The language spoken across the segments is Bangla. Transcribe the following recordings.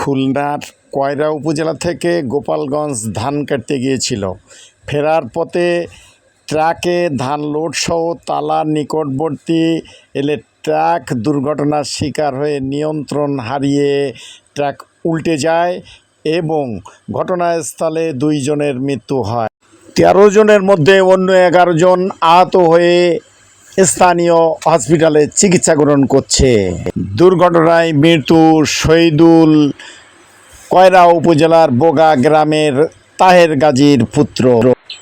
খুলনার কয়রা উপজেলা থেকে গোপালগঞ্জ ধান কাটতে গিয়েছিল। ফেরার পথে ট্রাকে ধান লোডসহ তালার নিকটবর্তী এলে ট্রাক দুর্ঘটনার শিকার হয়ে নিয়ন্ত্রণ হারিয়ে ট্রাক উল্টে যায় এবং ঘটনাস্থলে দুইজনের মৃত্যু হয়। তেরো জনের মধ্যে অন্য এগারো জন আহত হয়ে স্থানীয় হসপিটালে চিকিৎসা গ্রহণ করছে। দুর্ঘটনায় মৃত্যু শহীদুল কয়রা উপজেলার বোগা গ্রামের তাহের গাজীর পুত্র।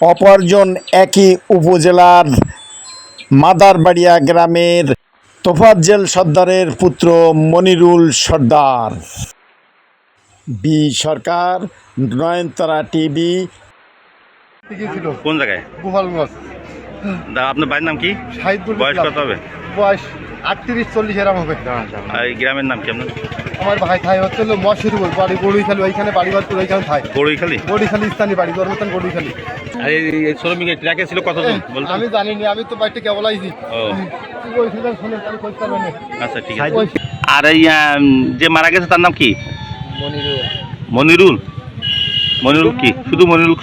অপরজন একই উপজেলার মাদারবাড়িয়া গ্রামের তোফাজ্জেল সর্দারের পুত্র মনিরুল সর্দার। B Sarkar Nayantara TV. কোন জায়গায়? গোপালগঞ্জ। আপনার বাড়ির নাম কি? সাহিদপুর বয়স। কত হবে? বয়স আটত্রিশ চল্লিশ এরকম হবে। আর এই গ্রামের নাম কি আপনার? আমার ভাই থাই হচ্ছে হলো মশুরপুর বাড়ি গড়ুইখালি ওইখানে বাড়ি ঘর করে ওইখানে বড়ইখালি গড়ুইখালি স্থানীয় বাড়ি গরমস্থান গড়ুইখালি আর এই এই শ্রমিক ট্র্যাকে ছিল কতজন? বলতো। আমি জানি না আমি তো বাড়িতে কেবল আইছি। আচ্ছা ঠিক আছে। আর এই যে মারা গেছে তার নাম কি? মনিরুল? মনিরুল কি? শুধু মনিরুল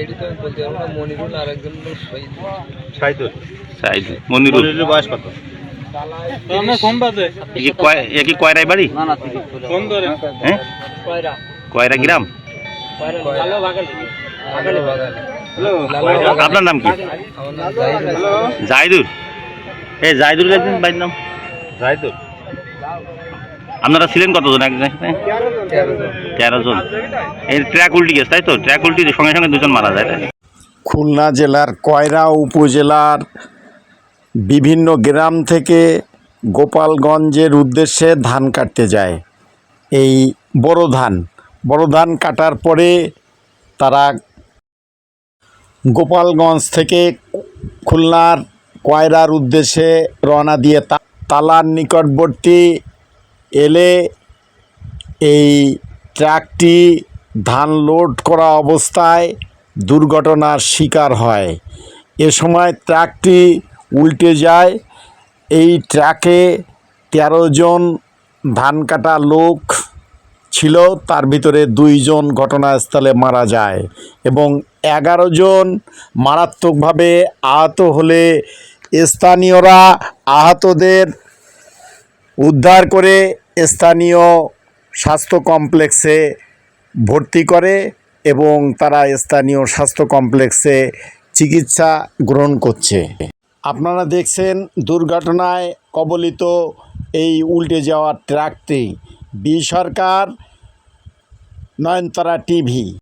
মনিরুল আর একজন লোক শহীদ সাইদুল সাইদুল মনিরুল। বয়স কত? এ কি কয়- এ কি কয়রাই বাড়ি? হ্যাঁ? কয়রা। কয়রা গ্রাম? বাগালি। বাগালি। আপনার নাম কি? আমার নাম জাহিদুল। এ জাহিদুল একজন বাড়ির নাম? জাহিদুল। আপনারা ছিলেন কতজন একজন সাথে তেরো জন। এই ট্র্যাক উল্টি গেছে, তাই তো? ট্র্যাক উল্টি সঙ্গে সঙ্গে দুজন মারা যায়, তাই খুলনা জেলার কয়রা উপজেলার বিভিন্ন গ্রাম থেকে গোপালগঞ্জের উদ্দেশ্যে ধান কাটতে যায়। এই বড় ধান বড় ধান কাটার পরে তারা গোপালগঞ্জ থেকে খুলনার কয়রার উদ্দেশ্যে রওনা দিয়ে তালার নিকটবর্তী এলে এই ট্রাকটি ধান লোড করা অবস্থায় দুর্ঘটনার শিকার হয়। এ সময় ট্রাকটি উল্টে যায়। এই ট্রাকে তেরো জন ধান কাটা লোক ছিল। তার ভিতরে দুইজন ঘটনাস্থলে মারা যায় এবং এগারো জন মারাত্মকভাবে আহত হলে স্থানীয়রা আহতদের উদ্ধার করে স্থানীয় স্বাস্থ্য কমপ্লেক্সে ভর্তি করে এবং তারা স্থানীয় স্বাস্থ্য কমপ্লেক্সে চিকিৎসা গ্রহণ করছে। আপনারা দেখছেন দুর্ঘটনায় কবলিত এই উল্টে যাওয়া ট্রাকটি। B Sarkar, Nayantara TV.